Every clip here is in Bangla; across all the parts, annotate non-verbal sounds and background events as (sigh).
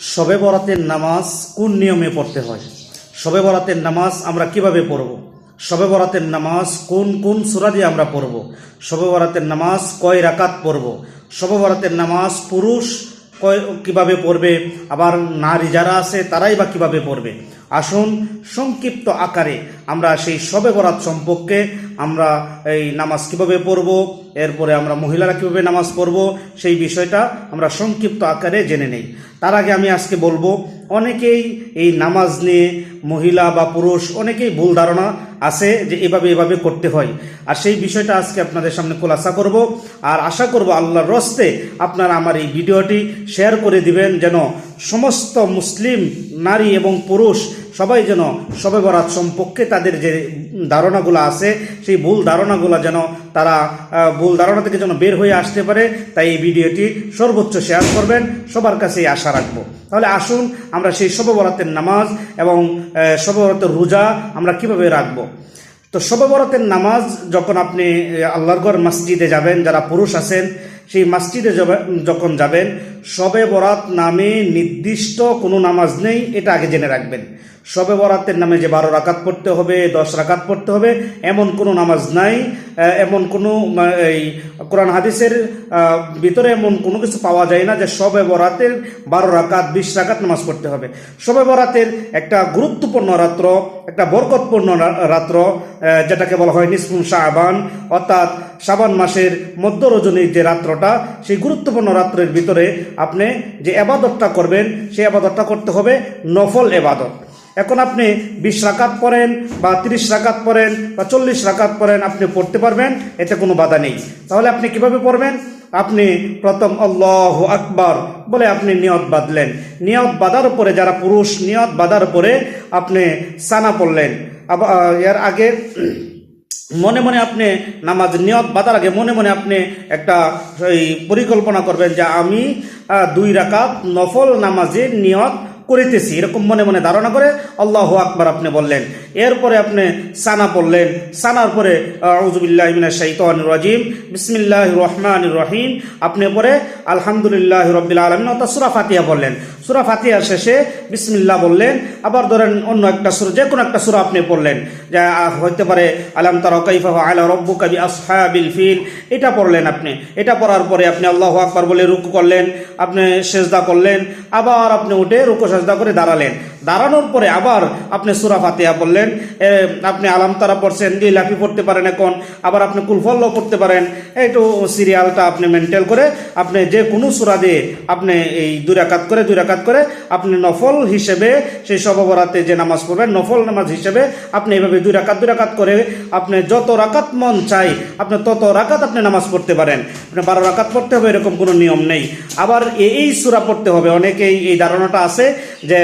শবে বরাতের নামাজ কোন নিয়মে পড়তে হয়? শবে বরাতের নামাজ আমরা কীভাবে পড়ব? শবে বরাতের নামাজ কোন কোন সূরা দিয়ে আমরা পড়ব? শবে বরাতের নামাজ কয় রাকাত পড়ব? শবে বরাতের নামাজ পুরুষ কয়, কীভাবে পড়বে? আবার নারী যারা আছে, তারাই বা কীভাবে পড়বে? আসুন সংক্ষিপ্ত আকারে আমরা সেই শবে বরাত সম্পর্কে আমরা এই নামাজ কীভাবে পড়ব, এরপরে আমরা মহিলারা কীভাবে নামাজ পড়ব, সেই বিষয়টা আমরা সংক্ষিপ্ত আকারে জেনে নেই। তার আগে আমি আজকে বলব, অনেকেই এই নামাজ নিয়ে মহিলা বা পুরুষ, অনেকেই ভুল ধারণা আছে যে এভাবে এভাবে করতে হয়। আর সেই বিষয়টা আজকে আপনাদের সামনে খোলাসা করব। আর আশা করব আল্লাহর রস্তে আপনারা আমার এই ভিডিওটি শেয়ার করে দিবেন, যেন সমস্ত মুসলিম নারী এবং পুরুষ সবাই যেন সবে বরাত সম্পর্কে তাদের যে ধারণাগুলো আছে সেই ভুল ধারণাগুলো যেন তারা ভুল ধারণা থেকে যেন বের হয়ে আসতে পারে তাই এই ভিডিওটি সর্বোচ্চ শেয়ার করবেন সবার কাছে এই আশা রাখব। তাহলে আসুন আমরা সেই শবে বরাতের নামাজ এবং আহ, শবে রোজা আমরা কীভাবে রাখব। তো শবে বরাতের নামাজ যখন আপনি আহ, আল্লাহর ঘর মসজিদে যাবেন যারা পুরুষ আছেন সেই মসজিদে যখন যাবেন শবে বরাত নামে নির্দিষ্ট কোনো নামাজ নেই এটা আগে জেনে রাখবেন। শবে বরাতের নামে যে বারো রাকাত পড়তে হবে, দশ রাকাত পড়তে হবে, এমন কোনো নামাজ নাই এমন কোনো এই কোরআন হাদিসের ভিতরে এমন কোনো কিছু পাওয়া যায় না যে শবে বরাতের বারো রাকাত, বিশ রাকাত নামাজ পড়তে হবে। শবে বরাতের একটা গুরুত্বপূর্ণ রাত্র, একটা বরকতপূর্ণ রাত্র যেটাকে বলা হয় নিসফুন শাহবান অর্থাৎ শাবান মাসের মধ্য রজনীর যে রাত্রটা, সেই গুরুত্বপূর্ণ রাত্রের ভিতরে আপনি যে আবাদতটা করবেন, সেই আবাদতটা করতে হবে নফল এবাদত। এখন আপনি বিশ রাকাত পড়েন বা তিরিশ রাকাত পড়েন বা চল্লিশ রাকাত পড়েন, আপনি পড়তে পারবেন, এতে কোনো বাধা নেই। তাহলে আপনি কীভাবে পড়বেন? আপনি প্রথম আল্লাহ আকবর বলে আপনি নিয়ত বাঁধলেন। নিয়ত বাঁধার উপরে যারা পুরুষ, নিয়ত বাঁধার উপরে আপনি সানা পড়লেন। আবার এর আগে (clears throat) মনে মনে আপনি নামাজ নিয়ত বাঁধার আগে মনে মনে আপনি একটা এই পরিকল্পনা করবেন যে আমি দুই রাকাত নফল নামাজের নিয়ত করিতেছি, এরকম মনে মনে ধারণা করে আল্লাহ আকবার আপনি বললেন। এরপরে আপনি সানা পড়লেন। সানার পরে আউজুবিল্লাহ শাইতান রাজিম বিসমিল্লাহ রহমান রহিম, আপনি পরে আলহামদুলিল্লাহ রবিল আলমিন, অর্থাৎ ফাতিয়া বললেন সুরা ফাতিয়া শেষে বিসমিল্লাহ বললেন। আবার ধরেন অন্য একটা সুর যে কোনো একটা সুরা আপনি পড়লেন। যা হইতে পারে, আলাম তারা কাইফা আলা রব্বু কবি আসহাবিল ফিল। এটা পড়লেন আপনি। এটা পড়ার পরে আপনি আল্লাহ আকবার বলে রুকু করলেন, আপনি সেজদা করলেন, আবার আপনি উঠে রুকু সেজদা করে দাঁড়ালেন। দাঁড়ানোর পরে আবার আপনি সুরা ফাতিহা বললেন আপনি আলাম তারা পড়ছেন লাফি পড়তে পারেন এখন, আবার আপনি কুলফল্ল করতে পারেন। একটু সিরিয়ালটা আপনি মেনটেন করে আপনি যে কোনো সুরা দিয়ে আপনি এই দুই রাকাত করে দুই রাকাত করে আপনি নফল হিসেবে সেই সববরাতে যে নামাজ পড়বেন, নফল নামাজ হিসেবে আপনি এইভাবে দুই রাকাত দুই রাকাত করে আপনি যত রাকাত মন চাই, আপনি তত রাকাত আপনি নামাজ পড়তে পারেন। আপনি বারো রাকাত পড়তে হবে, এরকম কোনো নিয়ম নেই। আবার এই সুরা পড়তে হবে। অনেকেই এই ধারণাটা আছে যে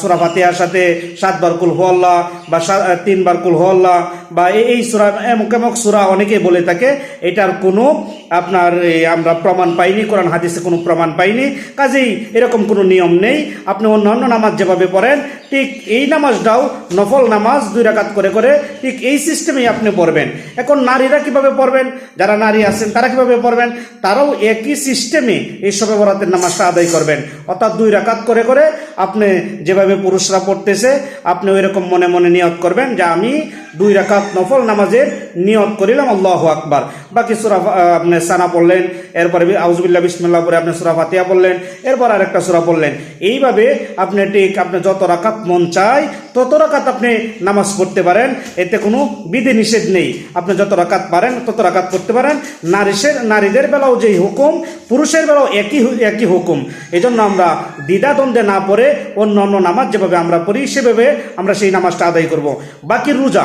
সুরা ফাতিহার সাথে সাতবার কুল হল্লা বা তিনবার কুল হল্লা বা এই সুরা এমক এমক সুরা অনেকেই বলে থাকে। এটার কোনো আপনার আমরা প্রমাণ পাইনি, কোরআন হাদিসে কোনো প্রমাণ পাইনি। কাজেই এরকম কোনো নিয়ম নেই। আপনি অন্যান্য নামাজ যেভাবে পড়েন, ঠিক এই নামাজটাও নফল নামাজ দুই রাকাত করে করে ঠিক এই সিস্টেমেই আপনি পড়বেন। এখন নারীরা কীভাবে পড়বেন? যারা নারী আছেন, তারা কীভাবে পড়বেন? তারাও একই সিস্টেমে এই সবে বরাতের নামাজটা আদায় করবেন। অর্থাৎ দুই রাকাত করে করে আপনি যেভাবে পুরুষরা পড়তেছে, আপনি ওই রকম মনে মনে নিয়ত করবেন যে আমি দুই রাকাত নফল নামাজের নিয়ত করিলাম, আল্লাহ আকবার। বাকি সুরা আপনি সানা পড়লেন, এরপরে আউজবিল্লা বিসমিল্লাহ পরে আপনি সুরা ফাতিয়া পড়লেন, এরপর আরেকটা সুরা পড়লেন। এইভাবে আপনি ঠিক আপনি যত রাকাত মন চায়, তত রাকাত আপনি নামাজ পড়তে পারেন। এতে কোনো বিধি নিষেধ নেই। আপনি যত রাকাত পারেন, তত রাকাত পড়তে পারেন। নারীদের নারীদের বেলাও যেই হুকুম, পুরুষের বেলাও একই একই হুকুম। এই জন্য আমরা দ্বিধাদ্বন্দ্বে না পড়ে অন্য অন্য নামাজ যেভাবে আমরা পড়ি, সেভাবে আমরা সেই নামাজটা আদায় করব। বাকি রোজা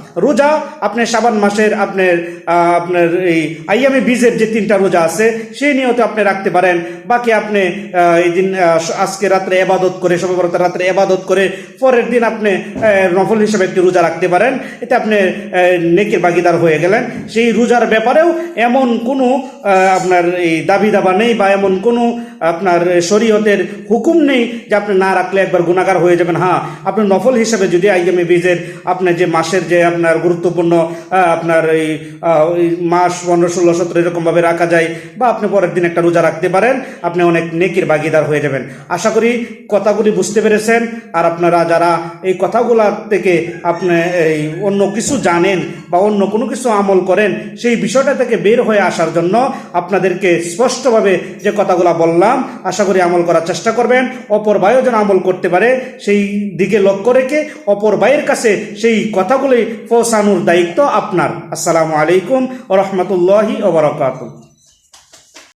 রোজা আপনি সাবান মাসের আপনার আপনার এই আইয়ামে বীজের যে তিনটা রোজা আছে সেই নিয়ত আপনি রাখতে পারেন। বাকি আপনি এই দিন আজকে রাত্রে এবাদত করে সবে বরত রাত্রে এবাদত করে, পরের দিন আপনি নফল হিসেবে একটি রোজা রাখতে পারেন। এতে আপনি নেকের বাগিদার হয়ে গেলেন। সেই রোজার ব্যাপারেও এমন কোনো আপনার এই দাবি দাবা নেই বা এমন কোনো আপনার শরীয়তের হুকুম নেই যে আপনি না রাখলে একবার গুণাগার হয়ে যাবেন। হ্যাঁ আপনি নফল হিসেবে যদি আইএমএ বীজের, আপনার যে মাসের যে আপনার আপনার গুরুত্বপূর্ণ আপনার এই মাস পনেরো, ষোলো, সতেরো এরকমভাবে রাখা যায় বা আপনি পরের দিন একটা রোজা রাখতে পারেন, আপনি অনেক নেকির ভাগিদার হয়ে যাবেন। আশা করি কথাগুলি বুঝতে পেরেছেন। আর আপনারা যারা এই কথাগুলা থেকে আপনি এই অন্য কিছু জানেন বা অন্য কোনো কিছু আমল করেন, সেই বিষয়টা থেকে বের হয়ে আসার জন্য আপনাদেরকে স্পষ্টভাবে যে কথাগুলা বললাম, আশা করি আমল করার চেষ্টা করবেন। অপর ভাইও যেন আমল করতে পারে, সেই দিকে লক্ষ্য রেখে অপর ভাইয়ের কাছে সেই কথাগুলি পৌঁছানোর দায়িত্ব আপনার। আসসালামু আলাইকুম ও রহমতুল্লাহি ওবরাকাতুহ